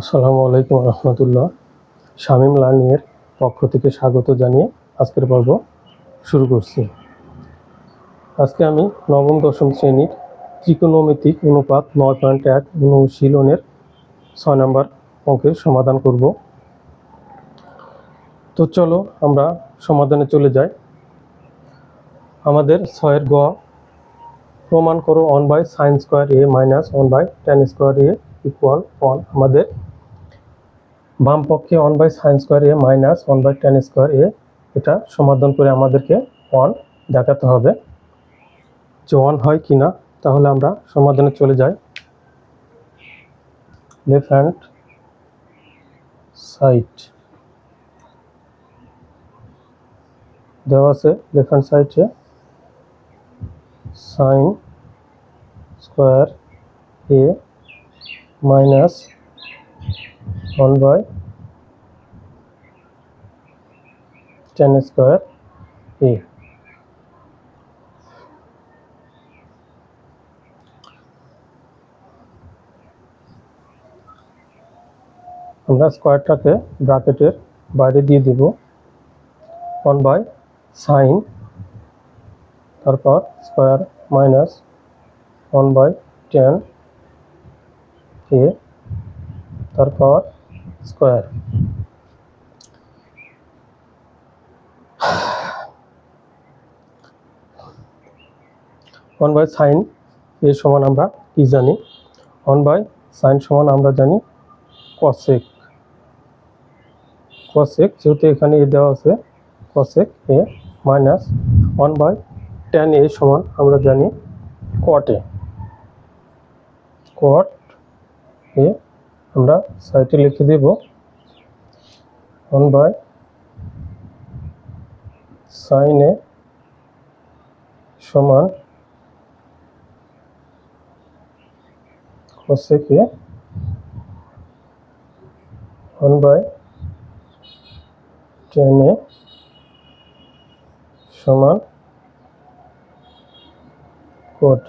আসসালামু আলাইকুম রহমতুল্লাহ। শামীম লার্নিংয়ের পক্ষ থেকে স্বাগত জানিয়ে আজকের পর্ব শুরু করছি। আজকে আমি নবম, দশম শ্রেণির ত্রিকোণমিতিক অনুপাত নয় পয়েন্ট এক অনুশীলনের ছয় নম্বর অঙ্কের সমাধান করব। তো চলো আমরা সমাধানে চলে যাই। আমাদের ছয়ের গ, প্রমাণ করো one by sin square A minus one by tan square A equal one আমাদের বাম পক্ষে one by sin square A minus one by tan square A এটা সমাধান করে আমাদেরকে ওয়ান দেখাতে হবে। যে ওয়ান হয় কি না তাহলে আমরা সমাধানে চলে যাই। লেফট হ্যান্ড সাইড দেওয়া আছে লেফট হ্যান্ড সাইডে sin square A minus one by tan square A আমরা স্কোয়ারটাকে ব্র্যাকেটের বাইরে দিয়ে দেব ওয়ান বাই সাইন তারপর square minus one by tan A তারপর স্কোয়ার। ওয়ান বাই সাইন এর সমান আমরা কি জানি? ওয়ান বাই সাইন সমান আমরা জানি কসেক কসেক যেহেতু এখানে এ দেওয়া আছে cosec A minus one by tan A সমান আমরা জানি কট এ কট এ আমরা সাইডে লিখে দেব। ওয়ান বাই সাইন এ সমান এ ওয়ান বাই টেন সমান cot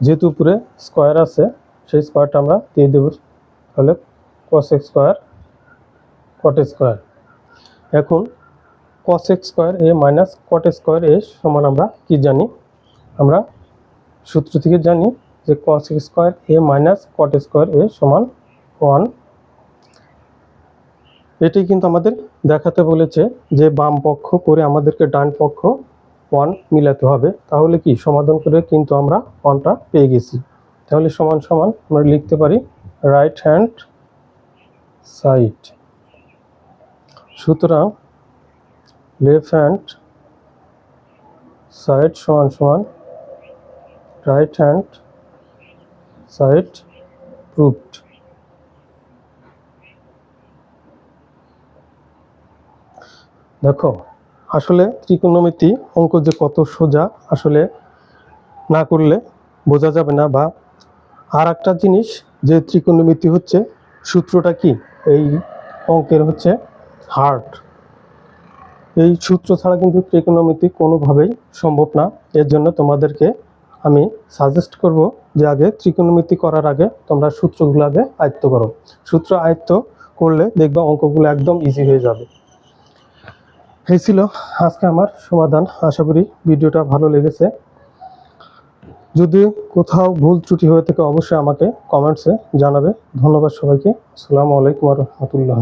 যেহেতু উপরে স্কোয়ার আছে, সেই স্কোয়ারটা আমরা দিয়ে দেব তাহলে cosec স্কোয়ার কট স্কোয়ার এখন cosec square A minus cot square A সমান আমরা কি জানি? আমরা সূত্র থেকে জানি যে cosec square A minus cot square A সমান ওয়ান এটি কিন্তু আমাদের দেখাতে বলেছে যে বাম পক্ষ করে আমাদেরকে ডান পক্ষ ওয়ান মিলাতে হবে, তাহলে কি? সমাধান করে কিন্তু আমরা ওয়ানটা পেয়ে গেছি। তাহলে সমান সমান আমরা লিখতে পারি রাইট হ্যান্ড সাইড সুতরাং লেফট হ্যান্ড সাইড সমান সমান রাইট হ্যান্ড সাইড প্রুভড দেখো আসলে ত্রিকোণমিতি অঙ্ক যে কত সোজা আসলে না করলে বোঝা যাবে না বা আর একটা জিনিস যে ত্রিকোণমিতি হচ্ছে সূত্রটা কি? এই অঙ্কের হচ্ছে হার্ট। এই সূত্র ছাড়া কিন্তু ত্রিকোণমিতি কোনোভাবেই সম্ভব না। এর জন্য তোমাদেরকে আমি সাজেস্ট করব যে আগে ত্রিকোণমিতি করার আগে তোমরা সূত্রগুলো আগে আয়ত্ত করো। সূত্র আয়ত্ত করলে দেখবা অঙ্কগুলো একদম ইজি হয়ে যাবে। এই ছিল আজকে আমার সমাধান। আশা করি ভিডিওটা ভালো লেগেছে। যদি কোথাও ভুল ত্রুটি হয়ে থাকে, অবশ্যই আমাকে কমেন্টসে জানাবে। ধন্যবাদ সবাইকে। আসসালামু আলাইকুম রহমতুল্লাহ।